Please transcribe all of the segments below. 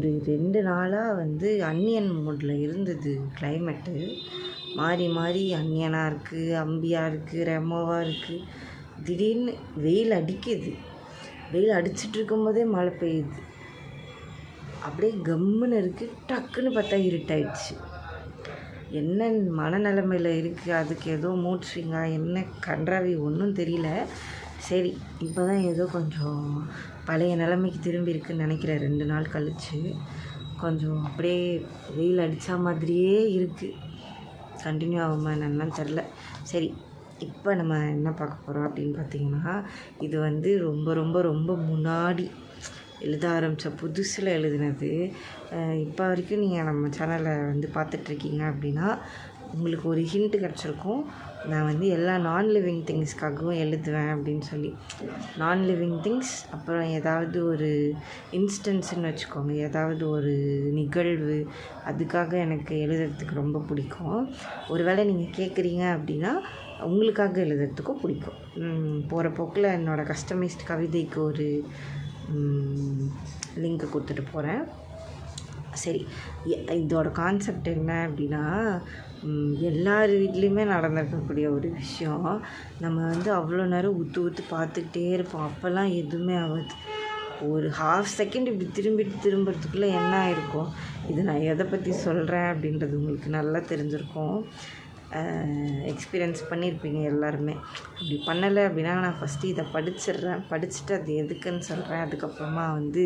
ஒரு ரெண்டு நாளாக வந்து அன்னியன் மூடில் இருந்தது கிளைமேட்டு மாறி மாறி அன்னியனாக இருக்குது அம்பியாக இருக்குது ரெமோவாக இருக்குது திடீர்னு வெயில் அடிக்குது. வெயில் அடிச்சிட்டு இருக்கும்போதே மழை பெய்யுது. அப்படியே கம்முன்னு இருக்குது டக்குன்னு பார்த்தா இருட்டாயிடுச்சு. என்ன மனநிலைமையில் இருக்குது அதுக்கு ஏதோ மூட் என்ன கன்றாவி? ஒன்றும் தெரியல. சரி இப்போ தான் ஏதோ கொஞ்சம் பழைய நிலைமைக்கு திரும்பி இருக்குன்னு நினைக்கிறேன். ரெண்டு நாள் கழித்து கொஞ்சம் அப்படியே வெயில் அடித்த மாதிரியே இருக்குது கண்டினியூ ஆகுமா என்னென்னு தெரில சரி இப்போ நம்ம என்ன பார்க்க போகிறோம் அப்படின்னு பார்த்தீங்கன்னா இது வந்து ரொம்ப ரொம்ப ரொம்ப முன்னாடி எழுத ஆரம்பித்த புதுசில் எழுதினது. இப்போ வரைக்கும் நீங்கள் நம்ம சேனலை வந்து பார்த்துட்ருக்கீங்க அப்படின்னா உங்களுக்கு ஒரு ஹிண்ட் கிடச்சிருக்கும். நான் வந்து எல்லா நான் லிவிங் திங்ஸ்க்காகவும் எழுதுவேன் அப்படின்னு சொல்லி. நான் லிவிங் திங்ஸ் அப்புறம் ஏதாவது ஒரு இன்ஸ்டன்ஸுன்னு வச்சுக்கோங்க. ஏதாவது ஒரு நிகழ்வு அதுக்காக எனக்கு எழுதுறதுக்கு ரொம்ப பிடிக்கும். ஒருவேளை நீங்கள் கேட்குறீங்க அப்படின்னா உங்களுக்காக எழுதுறதுக்கும் பிடிக்கும். போகிற போக்கில் என்னோடய கஸ்டமைஸ்ட் கவிதைக்கு ஒரு லிங்க்கு கொடுத்துட்டு போகிறேன் சரி எ- இதோட கான்செப்ட் என்ன அப்படின்னா எல்லார் வீட்லேயுமே நடந்திருக்கக்கூடிய ஒரு விஷயம். நம்ம வந்து அவ்வளோ நேரம் ஊற்று ஊற்று பார்த்துக்கிட்டே இருப்போம். அப்போல்லாம் எதுவுமே ஆகாது. ஒரு ஹாஃப் செகண்ட் இப்படி திரும்பிட்டு திரும்புறதுக்குள்ளே என்ன ஆயிருக்கும்? இது நான் எதை பற்றி சொல்கிறேன் அப்படின்றது உங்களுக்கு நல்லா தெரிஞ்சிருக்கும். எக்ஸ்பீரியன்ஸ் பண்ணியிருப்பீங்க எல்லாருமே. அப்படி பண்ணலை அப்படின்னா நான் ஃபஸ்ட்டு இதை படிச்சிடுறேன். படிச்சுட்டு அது எதுக்குன்னு சொல்கிறேன் அதுக்கப்புறமா வந்து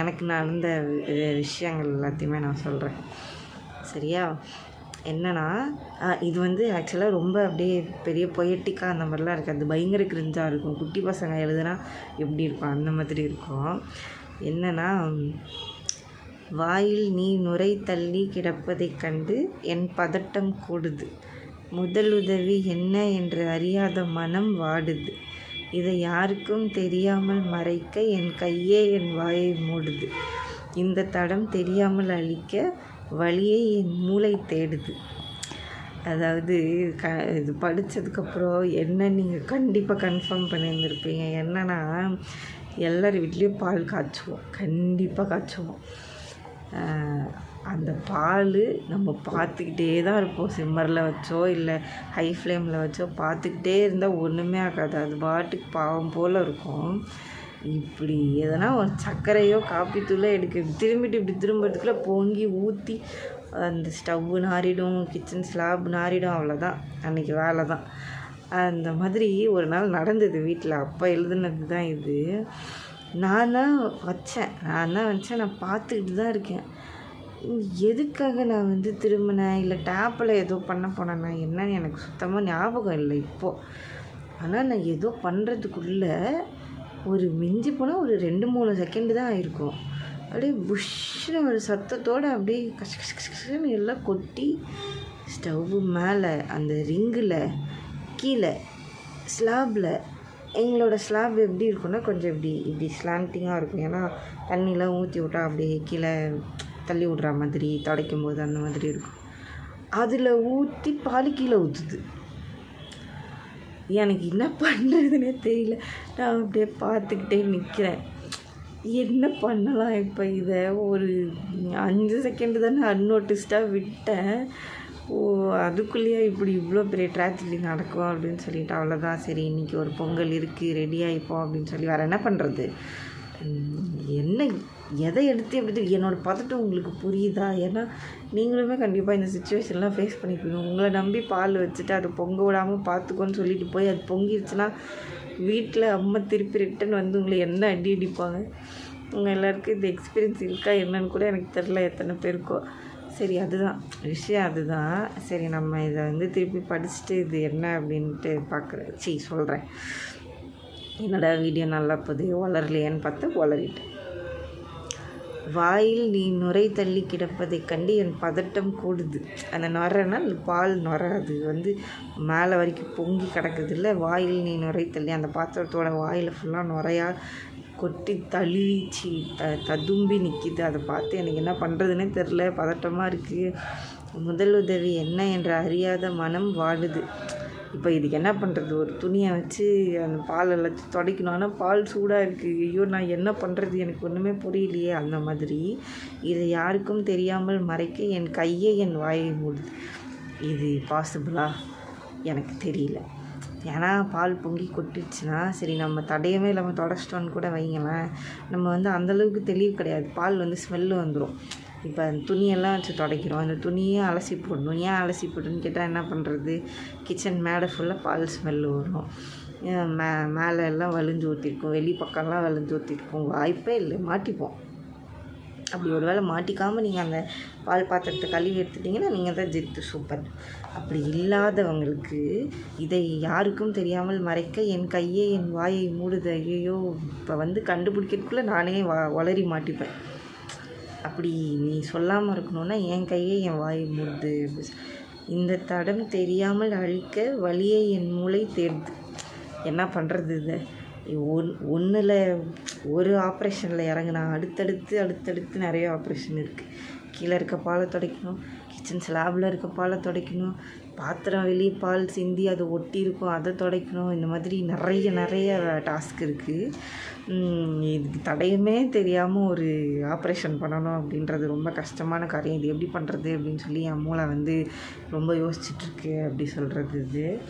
எனக்கு நடந்த விஷயங்கள் எல்லாத்தையுமே நான் சொல்கிறேன் சரியா? என்னன்னா இது வந்து ஆக்சுவலாக ரொம்ப அப்படியே பெரிய பொயட்டிக்காக அந்த மாதிரிலாம் இருக்காது பயங்கர கிரிஞ்சாக இருக்கும். குட்டி பசங்க எழுதுனா எப்படி இருக்கும்? அந்த மாதிரி இருக்கும். என்னன்னா வாயில் நீ நுரை தள்ளி கிடப்பதைக் கண்டு என் பதட்டம் கூடுது. முதலுதவி என்ன என்று அறியாத மனம் வாடுது. இதை யாருக்கும் தெரியாமல் மறைக்க என் கையே என் வாயை மூடுது. இந்த தடம் தெரியாமல் அழிக்க வழியை என் மூளை தேடுது. அதாவது க இது படித்ததுக்கப்புறம் என்ன நீங்கள் கண்டிப்பாக கன்ஃபார்ம் பண்ணியிருந்திருப்பீங்க? என்னன்னா எல்லார் வீட்லேயும் பால் காய்ச்சுவோம். கண்டிப்பாக காய்ச்சுவோம். அந்த பால் நம்ம பார்த்துக்கிட்டே தான் இருப்போம். சிம்மரில் வச்சோ இல்லை ஹை ஃப்ளேமில் வச்சோ பார்த்துக்கிட்டே இருந்தால் ஒன்றுமே ஆகாது. அது பாட்டுக்கு பாவம் போல் இருக்கும். இப்படி எதனா ஒரு சர்க்கரையோ காப்பித்தூளோ எடுக்க திரும்பிட்டு இப்படி திரும்புறதுக்குள்ளே பொங்கி ஊற்றி அந்த ஸ்டவ்வு நாரிடும் கிச்சன் ஸ்லாப் நாரிடும் அவ்வளோதான் அன்றைக்கி வேலை தான் அந்த மாதிரி ஒரு நாள் நடந்தது வீட்டில் அப்போ எழுதுனது தான் இது. நான் தான் வச்சேன். நான் தான் வச்சேன். நான் பார்த்துக்கிட்டு தான் இருக்கேன். எதுக்காக நான் வந்து திரும்பினேன்? இல்லை டேப்பில் ஏதோ பண்ண போனேன்னா என்னன்னு எனக்கு சுத்தமாக ஞாபகம் இல்லை இப்போது ஆனால் நான் ஏதோ பண்ணுறதுக்குள்ளே ஒரு மிஞ்சி போனால் ஒரு ரெண்டு மூணு செகண்டு தான் ஆயிருக்கும். அப்படியே புஷ்னு ஒரு சத்தத்தோடு அப்படியே கஷ கஷ கஷ எல்லாம் கொட்டி ஸ்டவ்வு மேலே அந்த ரிங்கில் கீழே ஸ்லாபில் எங்களோட ஸ்லாப் எப்படி இருக்கும்னா கொஞ்சம் இப்படி இப்படி ஸ்லாண்டிங்காக இருக்கும். ஏன்னா தண்ணியெலாம் ஊற்றி விட்டா அப்படியே கீழே தள்ளி விட்ற மாதிரி துடைக்கும் போது அந்த மாதிரி இருக்கும். அதில் ஊற்றி பால் கீழே ஊற்றுது எனக்கு என்ன பண்ணுறதுனே தெரியல. நான் அப்படியே பார்த்துக்கிட்டே நிற்கிறேன் என்ன பண்ணலாம் இப்போ இதை? ஒரு அஞ்சு செகண்டு தானே அன்னோட்டிஸ்டாக விட்டேன். ஓ அதுக்குள்ளேயே இப்படி இவ்வளோ பெரிய ட்ராஜடி நடக்கும் அப்படின்னு சொல்லிட்டு அவ்வளோதான் சரி இன்றைக்கி ஒரு பொங்கல் இருக்குது ரெடி ஆகிப்போம் அப்படின்னு சொல்லி வேறு என்ன பண்ணுறது என்ன எதை எடுத்து எப்படி என்னோடய பதட்டம் உங்களுக்கு புரியுதா? ஏன்னா நீங்களுமே கண்டிப்பாக இந்த சுச்சுவேஷன்லாம் ஃபேஸ் பண்ணிப்பீங்க உங்களை நம்பி பால் வச்சுட்டு அது பொங்க விடாமல் பார்த்துக்கோன்னு சொல்லிட்டு போய் அது பொங்கிடுச்சுன்னா வீட்டில் அம்மா திருப்பி ரிட்டன் வந்து உங்களை என்ன அடி அடிப்பாங்க? உங்கள் எல்லாருக்கும் இந்த எக்ஸ்பீரியன்ஸ் இருக்கா என்னன்னு கூட எனக்கு தெரில எத்தனை பேருக்கோ. சரி அதுதான். விஷயம் அதுதான். சரி நம்ம இதை வந்து திருப்பி படிச்சுட்டு இது என்ன அப்படின்ட்டு பார்க்குறேன் சரி சொல்கிறேன் என்னடா வீடியோ நல்லா போகுது? வளரலையான்னு பார்த்து வளரிட்டேன் வாயில் நீ நுரை தள்ளி கிடப்பதை கண்டு என் பதட்டம் கூடுது. அந்த நுரைனால் அந்த பால் நுரை. அது வந்து மேலே வரைக்கும் பொங்கி கிடக்குது இல்லை வாயில் நீ நுரை தள்ளி அந்த பாத்திரத்தோட வாயில் ஃபுல்லாக நுரையா கொட்டி தளிச்சு த ததும்பி நிற்கிது அதை பார்த்து எனக்கு என்ன பண்ணுறதுனே தெரில. பதட்டமாக இருக்குது முதல் உதவி என்ன என்று அறியாத மனம் வாழுது. இப்போ இதுக்கு என்ன பண்ணுறது ஒரு துணியை வச்சு அந்த பால் எல்லாத்தையும் துடைக்கணும். ஆனால் பால் சூடாக இருக்குது ஐயோ நான் என்ன பண்ணுறது எனக்கு ஒன்றுமே புரியலையே. அந்த மாதிரி இதை யாருக்கும் தெரியாமல் மறைக்க என் கையை என் வாயை மூடுது. இது பாசிபிளா எனக்கு தெரியல. ஏன்னா பால் பொங்கி கொட்டிடுச்சுன்னா சரி நம்ம தடையவே இல்லாமல் தொடச்சிட்டோன்னு கூட வைங்களேன் நம்ம வந்து அந்தளவுக்கு தெளிவு கிடையாது. பால் வந்து ஸ்மெல்லு வந்துடும் இப்போ அந்த துணியெல்லாம் வச்சு துடைக்கிறோம். அந்த துணியே அலசி போடணும். ஏன் அலசி போடணும்னு கேட்டால் என்ன பண்ணுறது கிச்சன் மேடை ஃபுல்லாக பால் ஸ்மெல்லு வரும். மே மேலே எல்லாம் வலிஞ்சு ஊற்றிருக்கும் வெளி பக்கம்லாம் வலிஞ்சு ஊற்றிருக்கும் வாய்ப்பே இல்லை. மாட்டிப்போம். அப்படி ஒரு வேளை மாட்டிக்காமல் நீங்கள் அந்த பால் பாத்திரத்தை கழுவி எடுத்துட்டிங்கன்னா நீங்கள் தான் ஜெத்து சூப்பர். அப்படி இல்லாதவங்களுக்கு இதை யாருக்கும் தெரியாமல் மறைக்க என் கையை என் வாயை மூடுது. ஐயோ இப்போ வந்து கண்டுபிடிக்கிறதுக்குள்ளே நானே வ வளரி மாட்டிப்பேன். அப்படி நீ சொல்லாமல் இருக்கணும்னா என் கையை என் வாயை மூடுது. இந்த தடம் தெரியாமல் அழிக்க வழியை என் மூளை தேடுது என்ன பண்ணுறது இதை? ஒன் ஒன்றில் ஒரு ஆப்ரேஷனில் இறங்குனா அடுத்தடுத்து அடுத்தடுத்து நிறைய ஆப்ரேஷன் இருக்குது கீழே இருக்க பாலை துடைக்கணும் கிச்சன் ஸ்லாபில் இருக்க பாலை துடைக்கணும் பாத்திரம் வெளியே பால் சிந்தி அது ஒட்டி இருக்கும் அதை துடைக்கணும் இந்த மாதிரி நிறைய நிறைய டாஸ்க் இருக்குது இதுக்கு தடையுமே தெரியாமல் ஒரு ஆப்ரேஷன் பண்ணணும் அப்படின்றது ரொம்ப கஷ்டமான காரியம். இது எப்படி பண்ணுறது அப்படின்னு சொல்லி என் மூளை வந்து ரொம்ப யோசிச்சுட்ருக்கு அப்படி சொல்கிறது இது.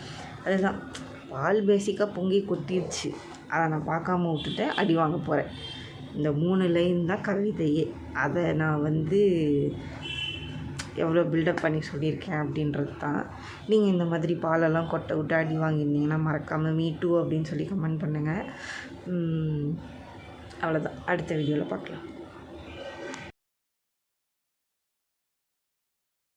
அதுதான். பால் பேசிக்காக பொங்கி கொட்டிடுச்சு அதை நான் பார்க்காம விட்டுட்டேன் அடி வாங்க போகிறேன் இந்த மூணு லைன் தான் கவிதையே. அதை நான் வந்து எவ்வளோ பில்டப் பண்ணி சொல்லியிருக்கேன் அப்படின்றது தான். நீங்கள் இந்த மாதிரி பாலெல்லாம் கொட்டை விட்டு அடி வாங்கியிருந்தீங்கன்னா மறக்காமல் மீ டூ அப்படின்னு சொல்லி கமெண்ட் பண்ணுங்கள் அவ்வளோதான் அடுத்த வீடியோவில் பார்க்கலாம்.